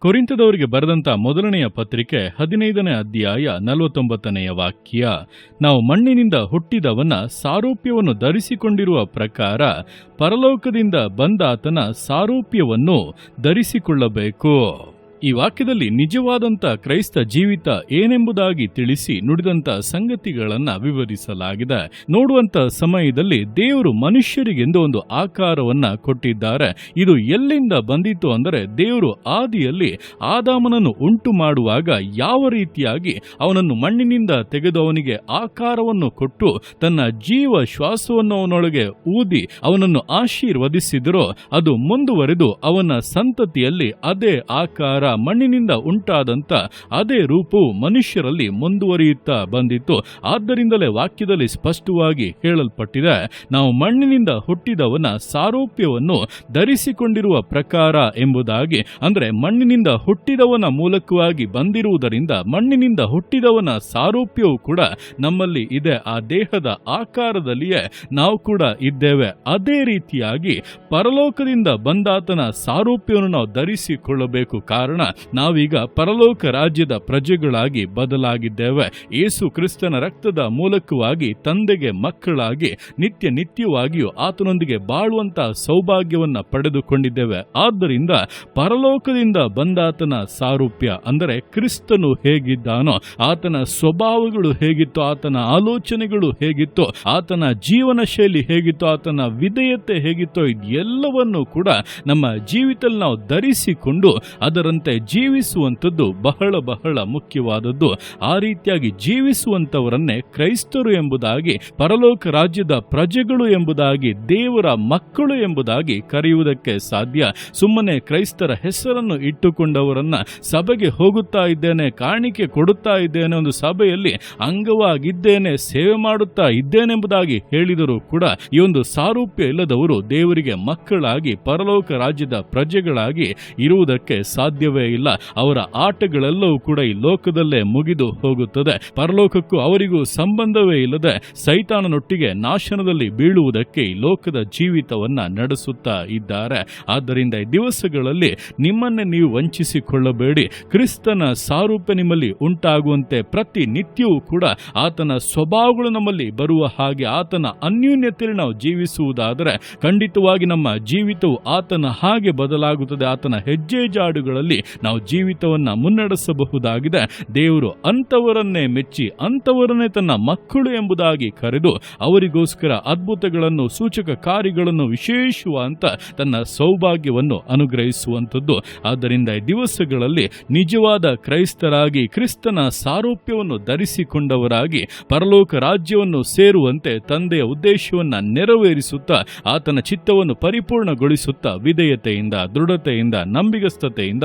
ಕೊರಿಂತದವರಿಗೆ ಬರೆದಂತ ಮೊದಲನೆಯ ಪತ್ರಿಕೆ ಹದಿನೈದನೇ ಅಧ್ಯಾಯ ನಲವತ್ತೊಂಬತ್ತನೆಯ ವಾಕ್ಯ. ನಾವು ಮಣ್ಣಿನಿಂದ ಹುಟ್ಟಿದವನ ಸಾರೂಪ್ಯವನ್ನು ಧರಿಸಿಕೊಂಡಿರುವ ಪ್ರಕಾರ ಪರಲೋಕದಿಂದ ಬಂದಾತನ ಸಾರೂಪ್ಯವನ್ನು ಧರಿಸಿಕೊಳ್ಳಬೇಕು. ಈ ವಾಕ್ಯದಲ್ಲಿ ನಿಜವಾದಂಥ ಕ್ರೈಸ್ತ ಜೀವಿತ ಏನೆಂಬುದಾಗಿ ತಿಳಿಸಿ ನುಡಿದಂತ ಸಂಗತಿಗಳನ್ನು ವಿವರಿಸಲಾಗಿದೆ. ನೋಡುವಂತ ಸಮಯದಲ್ಲಿ ದೇವರು ಮನುಷ್ಯರಿಗೆಂದು ಒಂದು ಆಕಾರವನ್ನ ಕೊಟ್ಟಿದ್ದಾರೆ. ಇದು ಎಲ್ಲಿಂದ ಬಂದಿತ್ತು ಅಂದರೆ ದೇವರು ಆದಿಯಲ್ಲಿ ಆದಾಮನನ್ನು ಉಂಟು ಮಾಡುವಾಗ ಯಾವ ರೀತಿಯಾಗಿ ಅವನನ್ನು ಮಣ್ಣಿನಿಂದ ತೆಗೆದು ಅವನಿಗೆ ಆಕಾರವನ್ನು ಕೊಟ್ಟು ತನ್ನ ಜೀವ ಶ್ವಾಸವನ್ನು ಅವನೊಳಗೆ ಊದಿ ಅವನನ್ನು ಆಶೀರ್ವದಿಸಿದರೋ ಅದು ಮುಂದುವರೆದು ಅವನ ಸಂತತಿಯಲ್ಲಿ ಅದೇ ಆಕಾರ ಮಣ್ಣಿನಿಂದ ಉಂಟಾದಂಥ ಅದೇ ರೂಪವು ಮನುಷ್ಯರಲ್ಲಿ ಮುಂದುವರಿಯುತ್ತಾ ಬಂದಿತ್ತು. ಆದ್ದರಿಂದಲೇ ವಾಕ್ಯದಲ್ಲಿ ಸ್ಪಷ್ಟವಾಗಿ ಹೇಳಲ್ಪಟ್ಟಿದೆ, ನಾವು ಮಣ್ಣಿನಿಂದ ಹುಟ್ಟಿದವನ ಸಾರೂಪ್ಯವನ್ನು ಧರಿಸಿಕೊಂಡಿರುವ ಪ್ರಕಾರ ಎಂಬುದಾಗಿ, ಅಂದರೆ ಮಣ್ಣಿನಿಂದ ಹುಟ್ಟಿದವನ ಮೂಲಕವಾಗಿ ಬಂದಿರುವುದರಿಂದ ಮಣ್ಣಿನಿಂದ ಹುಟ್ಟಿದವನ ಸಾರೂಪ್ಯವು ಕೂಡ ನಮ್ಮಲ್ಲಿ ಇದೆ. ಆ ದೇಹದ ಆಕಾರದಲ್ಲಿಯೇ ನಾವು ಕೂಡ ಇದ್ದೇವೆ. ಅದೇ ರೀತಿಯಾಗಿ ಪರಲೋಕದಿಂದ ಬಂದಾತನ ಸಾರೂಪ್ಯವನ್ನು ನಾವು ಧರಿಸಿಕೊಳ್ಳಬೇಕು. ಕಾರಣ ನಾವೀಗ ಪರಲೋಕ ರಾಜ್ಯದ ಪ್ರಜೆಗಳಾಗಿ ಬದಲಾಗಿದ್ದೇವೆ. ಏಸು ಕ್ರಿಸ್ತನ ರಕ್ತದ ಮೂಲಕವಾಗಿ ತಂದೆಗೆ ಮಕ್ಕಳಾಗಿ ನಿತ್ಯ ನಿತ್ಯವಾಗಿಯೂ ಆತನೊಂದಿಗೆ ಬಾಳುವಂತಹ ಸೌಭಾಗ್ಯವನ್ನು ಪಡೆದುಕೊಂಡಿದ್ದೇವೆ. ಆದ್ದರಿಂದ ಪರಲೋಕದಿಂದ ಬಂದಾತನ ಸಾರೂಪ್ಯ, ಅಂದರೆ ಕ್ರಿಸ್ತನು ಹೇಗಿದ್ದಾನೋ, ಆತನ ಸ್ವಭಾವಗಳು ಹೇಗಿತ್ತು, ಆತನ ಆಲೋಚನೆಗಳು ಹೇಗಿತ್ತು, ಆತನ ಜೀವನ ಶೈಲಿ ಹೇಗಿತ್ತು, ಆತನ ವಿಧೇಯತೆ ಹೇಗಿತ್ತೋ ಇದೆಲ್ಲವನ್ನು ಕೂಡ ನಮ್ಮ ಜೀವಿತದಲ್ಲಿ ನಾವು ಧರಿಸಿಕೊಂಡು ಅದರಂತೆ ಜೀವಿಸುವಂಥದ್ದು ಬಹಳ ಬಹಳ ಮುಖ್ಯವಾದದ್ದು. ಆ ರೀತಿಯಾಗಿ ಜೀವಿಸುವಂಥವರನ್ನೇ ಕ್ರೈಸ್ತರು ಎಂಬುದಾಗಿ, ಪರಲೋಕ ರಾಜ್ಯದ ಪ್ರಜೆಗಳು ಎಂಬುದಾಗಿ, ದೇವರ ಮಕ್ಕಳು ಎಂಬುದಾಗಿ ಕರೆಯುವುದಕ್ಕೆ ಸಾಧ್ಯ. ಸುಮ್ಮನೆ ಕ್ರೈಸ್ತರ ಹೆಸರನ್ನು ಇಟ್ಟುಕೊಂಡವರನ್ನ ಸಭೆಗೆ ಹೋಗುತ್ತಾ ಇದ್ದೇನೆ, ಕಾಣಿಕೆ ಕೊಡುತ್ತಾ ಇದ್ದೇನೆ ಒಂದು ಸಭೆಯಲ್ಲಿ ಅಂಗವಾಗಿದ್ದೇನೆ, ಸೇವೆ ಮಾಡುತ್ತಾ ಇದ್ದೇನೆಂಬುದಾಗಿ ಹೇಳಿದರೂ ಕೂಡ ಈ ಒಂದು ಸಾರೂಪ್ಯ ಇಲ್ಲದವರು ದೇವರಿಗೆ ಮಕ್ಕಳಾಗಿ, ಪರಲೋಕ ರಾಜ್ಯದ ಪ್ರಜೆಗಳಾಗಿ ಇರುವುದಕ್ಕೆ ಸಾಧ್ಯವೇ ಇಲ್ಲ. ಅವರ ಆಟಗಳೆಲ್ಲವೂ ಕೂಡ ಈ ಲೋಕದಲ್ಲೇ ಮುಗಿದು ಹೋಗುತ್ತದೆ. ಪರಲೋಕಕ್ಕೂ ಅವರಿಗೂ ಸಂಬಂಧವೇ ಇಲ್ಲದೆ ಸೈತಾನನೊಟ್ಟಿಗೆ ನಾಶನದಲ್ಲಿ ಬೀಳುವುದಕ್ಕೆ ಈ ಲೋಕದ ಜೀವಿತವನ್ನ ನಡೆಸುತ್ತಾ ಇದ್ದಾರೆ. ಆದ್ದರಿಂದ ಈ ದಿವಸಗಳಲ್ಲಿ ನಿಮ್ಮನ್ನೇ ನೀವು ವಂಚಿಸಿಕೊಳ್ಳಬೇಡಿ. ಕ್ರಿಸ್ತನ ಸಾರೂಪ್ಯ ನಿಮ್ಮಲ್ಲಿ ಉಂಟಾಗುವಂತೆ ಪ್ರತಿ ನಿತ್ಯವೂ ಕೂಡ ಆತನ ಸ್ವಭಾವಗಳು ನಮ್ಮಲ್ಲಿ ಬರುವ ಹಾಗೆ ಆತನ ಅನ್ಯೂನ್ಯತೆಯಲ್ಲಿ ನಾವು ಜೀವಿಸುವುದಾದರೆ ಖಂಡಿತವಾಗಿ ನಮ್ಮ ಜೀವಿತವು ಆತನ ಹಾಗೆ ಬದಲಾಗುತ್ತದೆ. ಆತನ ಹೆಜ್ಜೆ ಜಾಡುಗಳಲ್ಲಿ ನಾವು ಜೀವಿತವನ್ನು ಮುನ್ನಡೆಸಬಹುದಾಗಿದೆ. ದೇವರು ಅಂಥವರನ್ನೇ ಮೆಚ್ಚಿ, ಅಂಥವರನ್ನೇ ತನ್ನ ಮಕ್ಕಳು ಎಂಬುದಾಗಿ ಕರೆದು ಅವರಿಗೋಸ್ಕರ ಅದ್ಭುತಗಳನ್ನು ಸೂಚಕ ಕಾರ್ಯಗಳನ್ನು ವಿಶೇಷವ ಅಂತ ತನ್ನ ಸೌಭಾಗ್ಯವನ್ನು ಅನುಗ್ರಹಿಸುವಂಥದ್ದು. ಆದ್ದರಿಂದ ದಿವಸಗಳಲ್ಲಿ ನಿಜವಾದ ಕ್ರೈಸ್ತರಾಗಿ, ಕ್ರಿಸ್ತನ ಸಾರೂಪ್ಯವನ್ನು ಧರಿಸಿಕೊಂಡವರಾಗಿ, ಪರಲೋಕ ರಾಜ್ಯವನ್ನು ಸೇರುವಂತೆ ತಂದೆಯ ಉದ್ದೇಶವನ್ನು ನೆರವೇರಿಸುತ್ತಾ, ಆತನ ಚಿತ್ತವನ್ನು ಪರಿಪೂರ್ಣಗೊಳಿಸುತ್ತಾ, ವಿಧೇಯತೆಯಿಂದ, ದೃಢತೆಯಿಂದ, ನಂಬಿಗಸ್ತತೆಯಿಂದ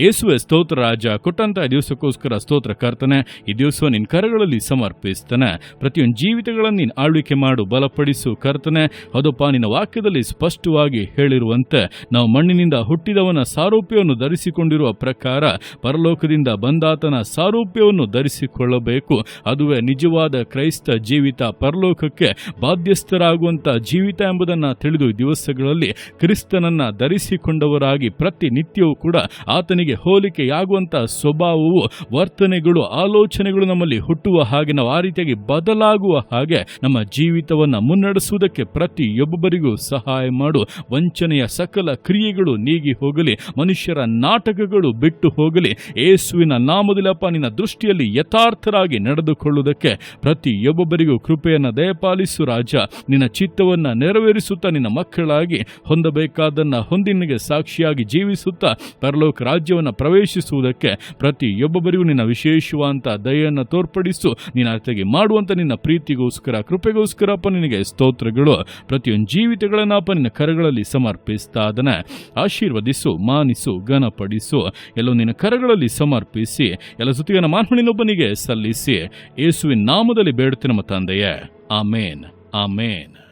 ಯೇಸುವೆ ಸ್ತೋತ್ರ ರಾಜ ಕೊಟ್ಟಂತ ದಿವಸಕ್ಕೋಸ್ಕರ ಸ್ತೋತ್ರ ಕರ್ತನೆ, ಈ ದಿವಸ ನಿನ್ನ ಕರಗಳಲ್ಲಿ ಸಮರ್ಪಿಸ್ತಾನೆ. ಪ್ರತಿಯೊಂದು ಜೀವಿತಗಳನ್ನು ನೀನು ಆಳ್ವಿಕೆ ಮಾಡು, ಬಲಪಡಿಸು ಕರ್ತನೆ. ಅದಪ್ಪ ನಿನ್ನ ವಾಕ್ಯದಲ್ಲಿ ಸ್ಪಷ್ಟವಾಗಿ ಹೇಳಿರುವಂತೆ, ನಾವು ಮಣ್ಣಿನಿಂದ ಹುಟ್ಟಿದವನ ಸಾರೂಪ್ಯವನ್ನು ಧರಿಸಿಕೊಂಡಿರುವ ಪ್ರಕಾರ, ಪರಲೋಕದಿಂದ ಬಂದಾತನ ಸಾರೂಪ್ಯವನ್ನು ಧರಿಸಿಕೊಳ್ಳಬೇಕು. ಅದುವೇ ನಿಜವಾದ ಕ್ರೈಸ್ತ ಜೀವಿತ ಪರಲೋಕಕ್ಕೆ ಬಾಧ್ಯಸ್ಥರಾಗುವಂತ ಜೀವಿತ ಎಂಬುದನ್ನು ತಿಳಿದು ದಿವಸಗಳಲ್ಲಿ ಕ್ರಿಸ್ತನನ್ನ ಧರಿಸಿಕೊಂಡವರಾಗಿ ಪ್ರತಿನಿತ್ಯವೂ ಕೂಡ ಆತನಿಗೆ ಹೋಲಿಕೆಯಾಗುವಂತ ಸ್ವಭಾವವು, ವರ್ತನೆಗಳು, ಆಲೋಚನೆಗಳು ನಮ್ಮಲ್ಲಿ ಹುಟ್ಟುವ ಹಾಗೆ, ನಾವು ಆ ರೀತಿಯಾಗಿ ಬದಲಾಗುವ ಹಾಗೆ ನಮ್ಮ ಜೀವಿತವನ್ನ ಮುನ್ನಡೆಸುವುದಕ್ಕೆ ಪ್ರತಿಯೊಬ್ಬರಿಗೂ ಸಹಾಯ ಮಾಡು. ವಂಚನೆಯ ಸಕಲ ಕ್ರಿಯೆಗಳು ನೀಗಿ ಹೋಗಲಿ, ಮನುಷ್ಯರ ನಾಟಕಗಳು ಬಿಟ್ಟು ಹೋಗಲಿ, ಏಸುವಿನ ನಾಮದಿಲಪ್ಪ ನಿನ್ನ ದೃಷ್ಟಿಯಲ್ಲಿ ಯಥಾರ್ಥರಾಗಿ ನಡೆದುಕೊಳ್ಳುವುದಕ್ಕೆ ಪ್ರತಿಯೊಬ್ಬೊಬ್ಬರಿಗೂ ಕೃಪೆಯನ್ನು ದಯಪಾಲಿಸು ರಾಜ. ನಿನ್ನ ಚಿತ್ತವನ್ನ ನೆರವೇರಿಸುತ್ತಾ ನಿನ್ನ ಮಕ್ಕಳಾಗಿ ಹೊಂದಬೇಕಾದನ್ನ ಹೊಂದಿನಿಗೆ ಸಾಕ್ಷಿಯಾಗಿ ಜೀವಿಸುತ್ತಾ ಪರಲೋಕ ರಾಜ್ಯವನ್ನು ಪ್ರವೇಶಿಸುವುದಕ್ಕೆ ಪ್ರತಿಯೊಬ್ಬೊಬ್ಬರಿಗೂ ನಿನ್ನ ವಿಶೇಷವಾದಂಥ ದಯೆಯನ್ನು ತೋರ್ಪಡಿಸು. ಅರ್ಥಗೆ ಮಾಡುವಂತ ನಿನ್ನ ಪ್ರೀತಿಗೋಸ್ಕರ, ಕೃಪೆಗೋಸ್ಕರ ಅಪ್ಪ ನಿನಗೆ ಸ್ತೋತ್ರಗಳು. ಪ್ರತಿಯೊಂದು ಜೀವಿತಗಳನ್ನಪ್ಪ ನಿನ್ನ ಕರಗಳಲ್ಲಿ ಸಮರ್ಪಿಸ್ತಾ ಅದನ್ನು ಆಶೀರ್ವದಿಸು, ಮಾನಿಸು, ಘನಪಡಿಸು. ಎಲ್ಲೋ ನಿನ್ನ ಕರಗಳಲ್ಲಿ ಸಮರ್ಪಿಸಿ, ಎಲ್ಲ ಸುತ್ತಿಗನ ಮಾನ್ಮಣಿನೊಬ್ಬನಿಗೆ ಸಲ್ಲಿಸಿ. ಯೇಸುವಿನ ನಾಮದಲ್ಲಿ ಬೇಡುತ್ತೆ ನಮ್ಮ ತಂದೆಯೇ. ಆಮೇನ್. ಆಮೇನ್.